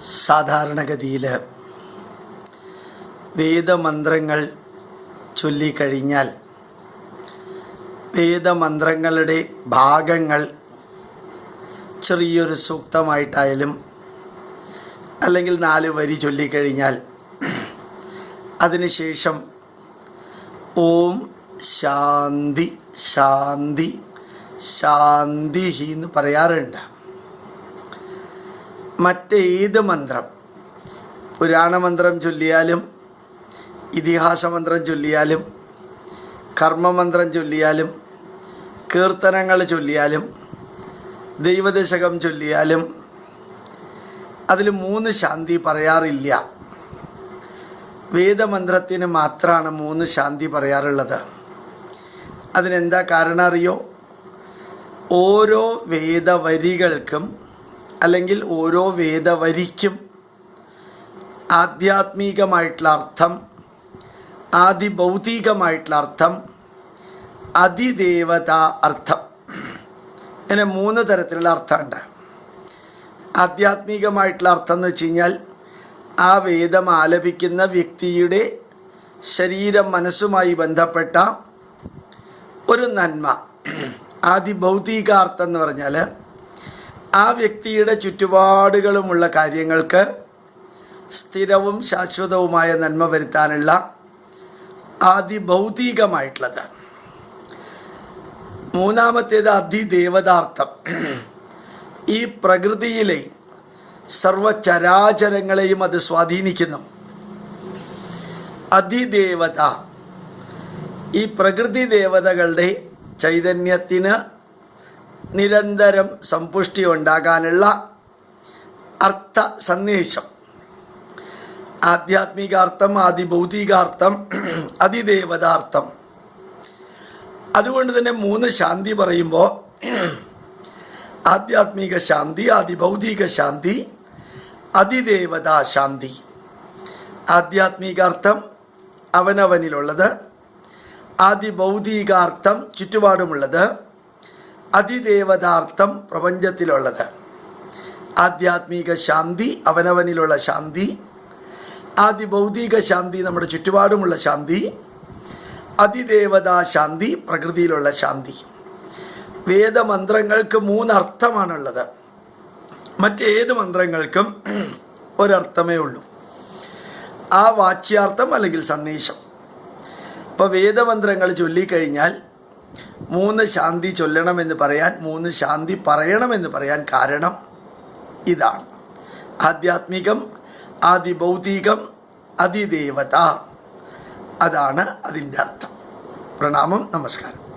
സാധാരണഗതിയിൽ വേദമന്ത്രങ്ങൾ ചൊല്ലിക്കഴിഞ്ഞാൽ വേദമന്ത്രങ്ങളുടെ ഭാഗങ്ങൾ ചെറിയൊരു സൂക്തമായിട്ടായാലും അല്ലെങ്കിൽ നാല് വരി ചൊല്ലിക്കഴിഞ്ഞാൽ അതിനുശേഷം ഓം ശാന്തി ശാന്തി ശാന്തി എന്ന് പറയാറുണ്ട്. മറ്റേത് മന്ത്രം? പുരാണമന്ത്രം ചൊല്ലിയാലും ഇതിഹാസമന്ത്രം ചൊല്ലിയാലും കർമ്മമന്ത്രം ചൊല്ലിയാലും കീർത്തനങ്ങൾ ചൊല്ലിയാലും ദൈവദശകം ചൊല്ലിയാലും അതിൽ മൂന്ന് ശാന്തി പറയാറില്ല. വേദമന്ത്രത്തിന് മാത്രമാണ് മൂന്ന് ശാന്തി പറയാറുള്ളത്. അതിനെന്താ കാരണം അറിയോ? ഓരോ വേദവരികൾക്കും അല്ലെങ്കിൽ ഓരോ വേദവരിക്കും ആധ്യാത്മികമായിട്ടുള്ള അർത്ഥം ആദിഭൗതികമായിട്ടുള്ള അർത്ഥം അതിദേവത അർത്ഥം. ഇങ്ങനെ മൂന്ന് തരത്തിലുള്ള അർത്ഥമുണ്ട്. ആധ്യാത്മികമായിട്ടുള്ള അർത്ഥം എന്ന് വെച്ച് കഴിഞ്ഞാൽ ആ വേദം ആലപിക്കുന്ന വ്യക്തിയുടെ ശരീരം മനസ്സുമായി ബന്ധപ്പെട്ട ഒരു നന്മ. ആദിഭൗതികാർത്ഥം എന്ന് പറഞ്ഞാൽ ആ വ്യക്തിയുടെ ചുറ്റുപാടുകളുമുള്ള കാര്യങ്ങൾക്ക് സ്ഥിരവും ശാശ്വതവുമായ നന്മ വരുത്താനുള്ള ആദിഭൗതികമായിട്ടുള്ളത് മൂന്നാമത്തേത് അതിദേവതാർത്ഥം. ഈ പ്രകൃതിയിലെ സർവചരാചരങ്ങളെയും അത് സ്വാധീനിക്കുന്നു. അതിദേവത. ഈ പ്രകൃതി ദേവതകളുടെ ചൈതന്യത്തിന് നിരന്തരം സമ്പുഷ്ടി ഉണ്ടാകാനുള്ള അർത്ഥ സന്ദേശം. ആധ്യാത്മികാർത്ഥം ആദിഭൗതികാർത്ഥം അതിദേവതാർത്ഥം. അതുകൊണ്ട് തന്നെ മൂന്ന് ശാന്തി പറയുമ്പോൾ ആധ്യാത്മിക ശാന്തി ആദിഭൗതിക ശാന്തി അതിദേവതാ ശാന്തി. ആധ്യാത്മികാർത്ഥം അവനവനിലുള്ളത് ആദിഭൗതികാർത്ഥം ചുറ്റുപാടുമുള്ളത് അതിദേവതാർത്ഥം പ്രപഞ്ചത്തിലുള്ളത്. ആധ്യാത്മിക ശാന്തി അവനവനിലുള്ള ശാന്തി ആദിഭൗതിക ശാന്തി നമ്മുടെ ചുറ്റുപാടുമുള്ള ശാന്തി അതിദേവതാ ശാന്തി പ്രകൃതിയിലുള്ള ശാന്തി. വേദമന്ത്രങ്ങൾക്ക് മൂന്നർത്ഥമാണുള്ളത്. മറ്റേത് മന്ത്രങ്ങൾക്കും ഒരർത്ഥമേ ഉള്ളൂ. ആ വാച്യാർത്ഥം അല്ലെങ്കിൽ സന്ദേശം. ഇപ്പോൾ വേദമന്ത്രങ്ങൾ ചൊല്ലിക്കഴിഞ്ഞാൽ മൂന്ന് ശാന്തി ചൊല്ലണമെന്ന് പറയാൻ മൂന്ന് ശാന്തി പറയണമെന്ന് പറയാൻ കാരണം ഇതാണ്. ആധ്യാത്മികം ആദിഭൗതികം അതിദേവത. അതാണ് അതിന്റെ അർത്ഥം. പ്രണാമം നമസ്കാരം.